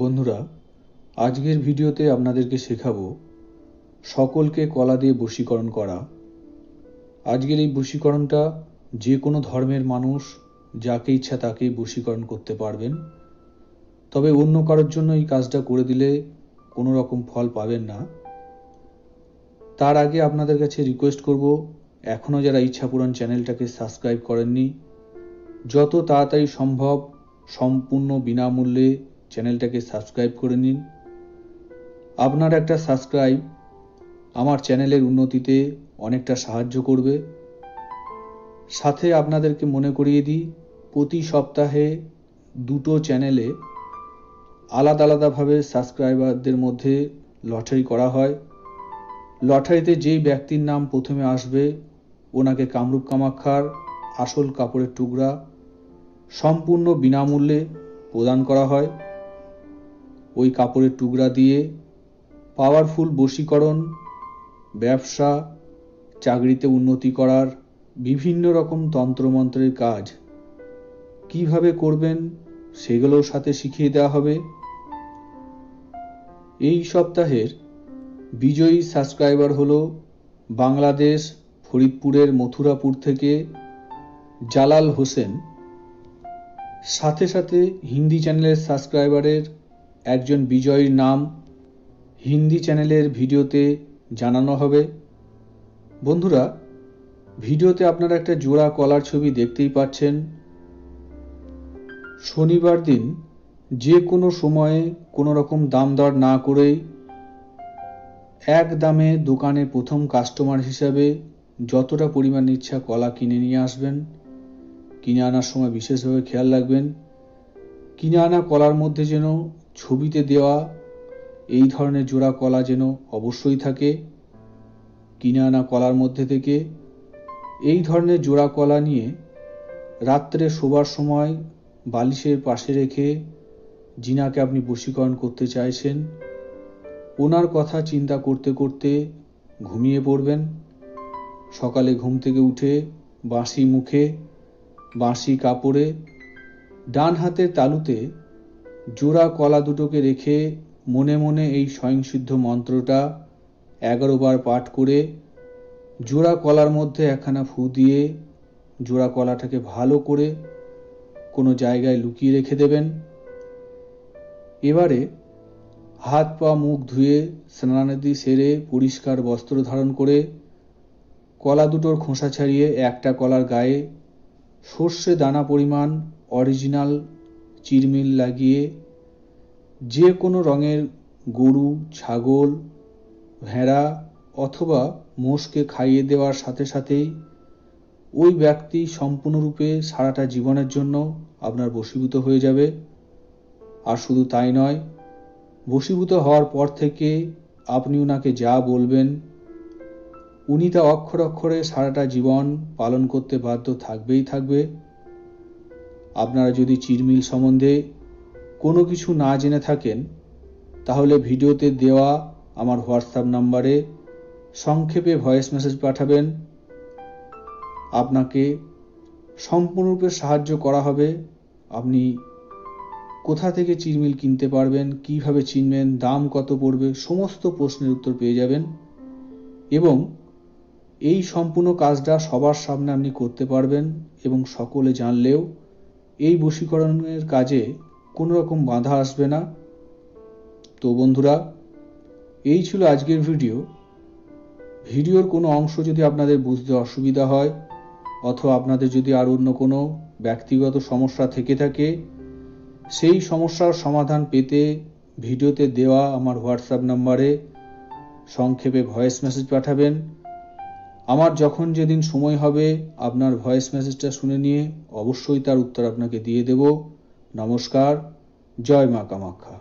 বন্ধুরা, আজকের ভিডিওতে আপনাদেরকে শেখাবো সকলকে কলা দিয়ে বশীকরণ করা। আজকের এই বশীকরণটা যে কোনো ধর্মের মানুষ যাকে ইচ্ছা তাকেই বশীকরণ করতে পারবেন। তবে অন্য কারোর জন্য এই কাজটা করে দিলে কোনো রকম ফল পাবেন না। তার আগে আপনাদের কাছে রিকোয়েস্ট করব, এখনও যারা ইচ্ছাপূরণ চ্যানেলটাকে সাবস্ক্রাইব করেননি, যত তাড়াতাড়ি সম্ভব সম্পূর্ণ বিনামূল্যে চ্যানেলটাকে সাবস্ক্রাইব করে নিন। আপনার একটা সাবস্ক্রাইব আমার চ্যানেলের উন্নতিতে অনেকটা সাহায্য করবে। সাথে আপনাদেরকে মনে করিয়ে দিই, প্রতি সপ্তাহে দুটো চ্যানেলে আলাদা আলাদাভাবে সাবস্ক্রাইবারদের মধ্যে লটারি করা হয়। লটারিতে যেই ব্যক্তির নাম প্রথমে আসবে, ওনাকে কামরূপ কামাক্ষার আসল কাপড়ের টুকরা সম্পূর্ণ বিনামূল্যে প্রদান করা হয়। ওই কাপড়ের টুকরা দিয়ে পাওয়ারফুল বশীকরণ, ব্যবসা, চাকরিতে উন্নতি করার বিভিন্ন রকম তন্ত্রমন্ত্রের কাজ। কীভাবে করবেন সেগুলোর সাথে শিখিয়ে দেওয়া হবে। এই সপ্তাহের বিজয়ী সাবস্ক্রাইবার হল বাংলাদেশ ফরিদপুরের মথুরাপুর থেকে জালাল হোসেন। সাথে সাথে হিন্দি চ্যানেলের সাবস্ক্রাইবারের একজন বিজয়ীর নাম হিন্দি চ্যানেলের ভিডিওতে জানানো হবে। বন্ধুরা, ভিডিওতে আপনারা একটা জোড়া কলার ছবি দেখতেই পাচ্ছেন। শনিবার দিন যে কোনো সময়ে কোনো রকম দাম দর না করেই এক দামে দোকানে প্রথম কাস্টমার হিসাবে যতটা পরিমাণ ইচ্ছা কলা কিনে নিয়ে আসবেন, কিনে আনার সময় বিশেষভাবে খেয়াল রাখবেন। কিনে আনা কলার মধ্যে যেন ছবিতে দেওয়া এই ধরনের জোড়া কলা যেন অবশ্যই থাকে কিনে আনা কলার মধ্যে থেকে এই ধরনের জোড়া কলা নিয়ে রাত্রে শোবার সময় বালিশের পাশে রেখে জিনাকে আপনি বশীকরণ করতে চাইছেন, ওনার কথা চিন্তা করতে করতে ঘুমিয়ে পড়বেন। সকালে ঘুম থেকে উঠে বাঁশি মুখে বাঁশি কাপড়ে ডান হাতের তালুতে জোড়া কলা দুটোকে রেখে মনে মনে এই স্বয়ংসিদ্ধ মন্ত্রটা এগারো বার পাঠ করে জোড়া কলার মধ্যে একখানা ফু দিয়ে জোড়া কলাটাকে ভালো করে কোনো জায়গায় লুকিয়ে রেখে দেবেন। এবারে হাত পা মুখ ধুয়ে স্নানাদি সেরে পরিষ্কার বস্ত্র ধারণ করে কলা দুটোর খোসা ছাড়িয়ে একটা কলার গায়ে সর্ষে দানা পরিমাণ অরিজিনাল চিরমিল লাগিয়ে যে কোনো রঙের গরু, ছাগল, ভেড়া অথবা মোষকে খাইয়ে দেওয়ার সাথে সাথেই ওই ব্যক্তি সম্পূর্ণরূপে সারাটা জীবনের জন্য আপনার বশীভূত হয়ে যাবে। আর শুধু তাই নয়, বশীভূত হওয়ার পর থেকে আপনি ওনাকে যা বলবেন, উনি তা অক্ষর অক্ষরে সারাটা জীবন পালন করতে বাধ্য থাকবেই থাকবে। আপনারা যদি চিরমিল সম্বন্ধে কোনো কিছু না জেনে থাকেন, তাহলে ভিডিওতে দেওয়া আমার হোয়াটসঅ্যাপ নাম্বারে সংক্ষেপে ভয়েস মেসেজ পাঠাবেন। আপনাকে সম্পূর্ণরূপে সাহায্য করা হবে। আপনি কোথা থেকে চিরমিল কিনতে পারবেন, কীভাবে চিনবেন, দাম কত পড়বে, সমস্ত প্রশ্নের উত্তর পেয়ে যাবেন এবং এই সম্পূর্ণ কাজটা সবার সামনে আপনি করতে পারবেন এবং সকলে জানলেও এই বশীকরণের কাজে কোনো রকম বাধা আসবে না। তো বন্ধুরা, এই ছিল আজকের ভিডিও। ভিডিওর কোনো অংশ যদি আপনাদের বুঝতে অসুবিধা হয়, অথবা আপনাদের যদি আর অন্য কোনো ব্যক্তিগত সমস্যা থেকে থাকে, সেই সমস্যার সমাধান পেতে ভিডিওতে দেওয়া আমার হোয়াটসঅ্যাপ নাম্বারে সংক্ষেপে ভয়েস মেসেজ পাঠাবেন। আমার যখন যেদিন সময় হবে আপনার ভয়েস মেসেজটা শুনে নিয়ে, অবশ্যই তার উত্তর আপনাকে দিয়ে দেব। নমস্কার, জয় মা কামাখ্যা